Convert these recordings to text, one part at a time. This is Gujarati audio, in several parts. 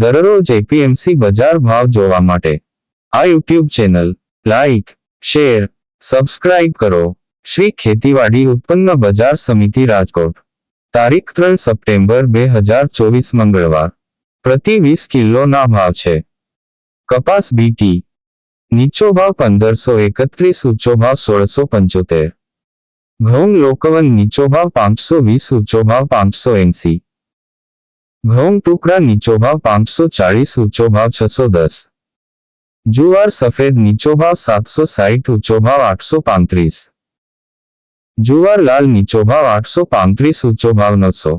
દરરોજ એપીએમસી બજાર ભાવ જોવા માટે આ YouTube channel like share subscribe કરો શ્રી ખેતીવાડી ઉત્પન્ન બજાર સમિતિ રાજકોટ તારીખ ત્રણ સપ્ટેમ્બર બે હજાર ચોવીસ મંગળવાર પ્રતિ વીસ કિલોના ભાવ છે કપાસ બીટી નીચો ભાવ પંદરસો એકત્રીસ ઊંચો ભાવ સોળસો પંચોતેર ઘઉં લોકવન નીચો ભાવ પાંચસો વીસ ઊંચો ભાવ પાંચસો એંસી ઘઉં ટુકડા નીચો ભાવ પાંચસો ચાળીસ ઊંચો ભાવ છસો દસ જુવાર સફેદ નીચો ભાવ સાતસો સાહીઠ ઊંચો ભાવ આઠસો પાંત્રીસ જુવાર લાલ નીચો ભાવ આઠસો પાંત્રીસ ઊંચો ભાવ નવસો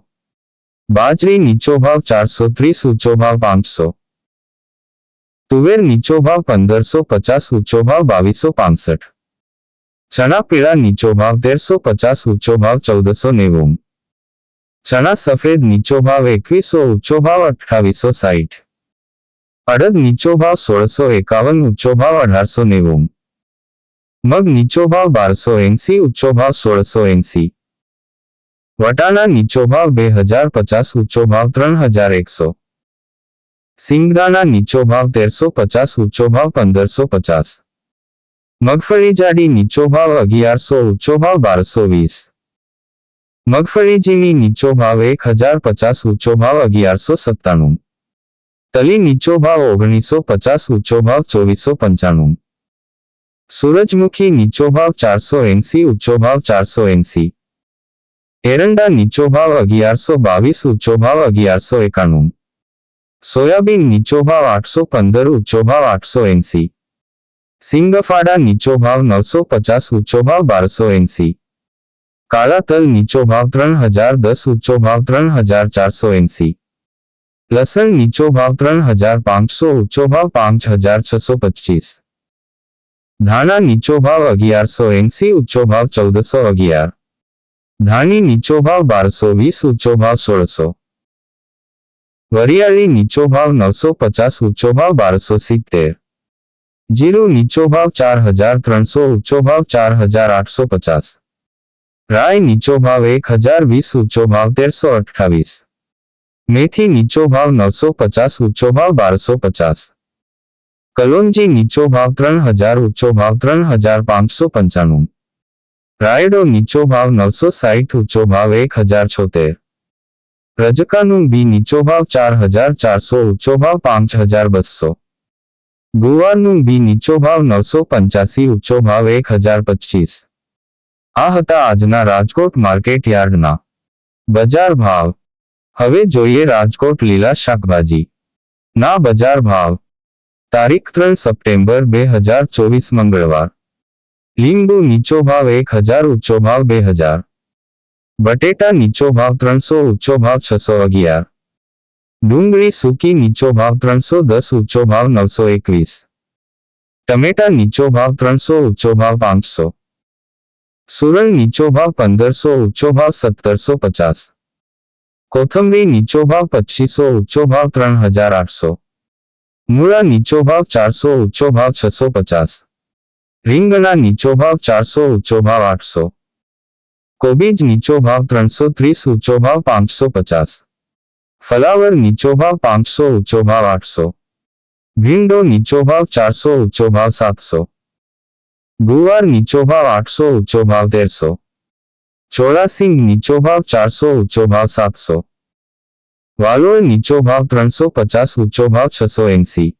બાજરી નીચો ભાવ ચારસો ત્રીસ ઊંચો ભાવ પાંચસો તુવેર નીચો ભાવ પંદરસો પચાસ ઊંચો ભાવ બાવીસો પાંસઠ ચણા પીળા નીચો ભાવ તેરસો પચાસ ઊંચો ભાવ ચૌદસો નેવું ચણા સફેદ નીચો ભાવ એકવીસો ઊંચો ભાવ અઠાવીસો સાહીઠ અડદ નીચો ભાવ સોળસો એકાવન ઊંચો ભાવ અઢારસો નેવું મગ નીચો ભાવ બારસો એંસી ઊંચો ભાવ સોળસો એંસી વટાણા નીચો ભાવ બે હજાર પચાસ ઊંચો ભાવ ત્રણ હજાર એકસો સિંગદાણા નીચો ભાવ તેરસો પચાસ ઊંચો ભાવ પંદરસો પચાસ મગફળી જાડી નીચો ભાવ અગિયારસો ઊંચો ભાવ બારસો વીસ મગફળી જીની નીચો ભાવ એક હજાર પચાસ ઊંચો ભાવ અગિયારસો સત્તાણું તલી નીચો ભાવ ઓગણીસો પચાસ ઊંચો ભાવ ચોવીસો પંચાણું સૂરજમુખી નીચો ભાવ ચારસો એંસી ઊંચો ભાવ ચારસો એંસી એરંડા નીચો ભાવ અગિયારસો બાવીસ ઊંચો ભાવ અગિયારસો એકાણું સોયાબીન નીચો ભાવ આઠસો પંદર ઊંચો ભાવ આઠસો એંસી સિંગફાડા નીચો ભાવ નવસો પચાસ ઊંચો ભાવ બારસો એંસી काला तल नीचो भाव त्रन हजार दस उच्चो भाव त्रन हजार चार सौ एंसी लसन नीचो भाव त्रन हजार पांच सौ उच्चो भाव पांच हजार छ सौ पच्चीस धाना नीचो भाव अगियार सौ एंसी उच्चो भाव चौदह सौ अगियार धानी नीचो भाव बार सौ वीस उच्चो भाव सोलह सौ वरियाली नीचो भाव नौ सौ पचास उच्चो भाव बार सौ सित्तेर जीरो नीचो भाव चार हजार त्रन सौ उच्चो भाव चार हजार आठ सौ पचास राय नीचो भाव एक हजार वीस उच्चो भाव तेरसो अठावीस मेथी नीचो भाव नौ सौ पचास उच्चो भाव बारसो पचास कलोंजी नीचो भाव त्रन हजार उच्चो भाव त्रन हजार पांच सौ पंचाणु रायडो नीचो भाव नौ सौ साठ उच्चो भाव एक हजार छोतेर रजकानू बी नीचो भाव चार हजार चार सौ उच्चो भाव पांच हजार बसो गुवार नु बी नीचो भाव नौ सौ पंचासी उच्चो भाव एक हजार पच्चीस आहता आजना राजकोट मार्केटयार्डना बाजार भाव हवे જોઈએ રાજકોટ લીલા શાકભાજી ના બજાર ભાવ તારીખ 3 સપ્ટેમ્બર 2024 મંગળવાર લીંબુ નીચો ભાવ 1000 ઉંચો ભાવ 2000 બટેટા નીચો ભાવ 300 ઉંચો ભાવ 611 ડુંગળી સુકી નીચો ભાવ 310 ઉંચો ભાવ 921 ટમેટા નીચો ભાવ 300 ઉંચો ભાવ 500 सुरल भाव पंदर सो भाव सत्तर सो पचास कोथंबरी नीचोभाव पच्चीस सौ उच्चोभाव त्रन हजार आठ सौ मूला नीचो भाव चार सौ भाव छ सौ पचास नीचो भाव चार सौ भाव आठ सौ कोबीज नीचो भाव त्रन त्रीस तीस भाव पांच सौ पचास फलावर नीचो भाव पांच सौ भाव आठ सौ भिंडो भाव चार सौ भाव सात सौ ગુવાર નીચો ભાવ આઠસો ઊંચો ભાવ તેરસો ચોરાસિંગ નીચો ભાવ ચારસો ઊંચો ભાવ સાતસો વાલોળ નીચો ભાવ ત્રણસો પચાસ ઊંચો ભાવ છસો એંસી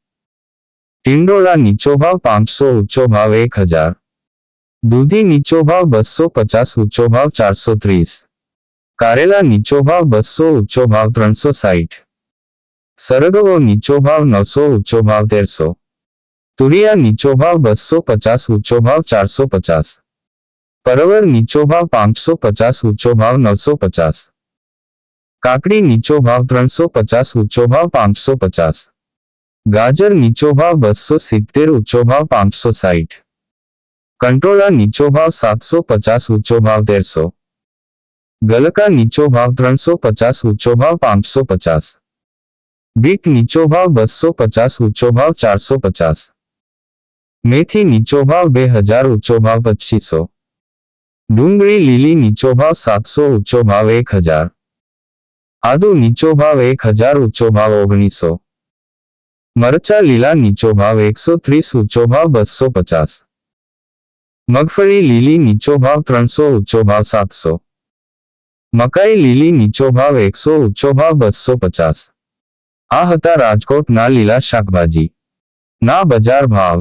ટિંડોળા નીચો ભાવ પાંચસો ઊંચો ભાવ એક હજાર દૂધી નીચો ભાવ બસો પચાસ ઊંચો ભાવ ચારસો ત્રીસ કારેલા નીચો ભાવ બસો ઊંચો ભાવ ત્રણસો સાઠ સરગવો નીચો ભાવ નવસો ઊંચો ભાવ તેરસો तुरिया नीचो भाव बसो पचास ऊंचो भाव चार सौ पचास परवर नीचो भाव पांच सौ पचास ऊंचो भाव नौ सौ पचास काकड़ी नीचो भाव त्रण सौ पचास ऊंचो भाव पांच सौ पचास गाजर नीचो भाव बसो सीतेर ऊंचो भाव पांच सौ साठ कंट्रोला नीचो भाव सात सौ पचास ऊंचो भाव डेढ़ सौ गलका नीचो भाव त्रण सौ पचास ऊंचो भाव पांच सौ पचास बीट नीचो भाव बसो पचास ऊंचो भाव चार सौ पचास मेथी नीचो भाव बेहजार हजार भाव पच्चीसो डूंगी लीली नीचो भाव सात सौ ऊंचो भाव एक हजार आदू नीचो भाव एक हजार ऊंचो भाव ओगनीसो मरचा लीला नीचो भाव एक सौ तीस ऊंचो भाव बसो पचास मगफली लीली नीचो भाव त्रो ऊंचो भाव सात सौ मकाई लीली नीचो भाव एक सौ ऊंचो भाव बसो पचास आता राजकोट ना लीला शाकभाजी ना बजार भाव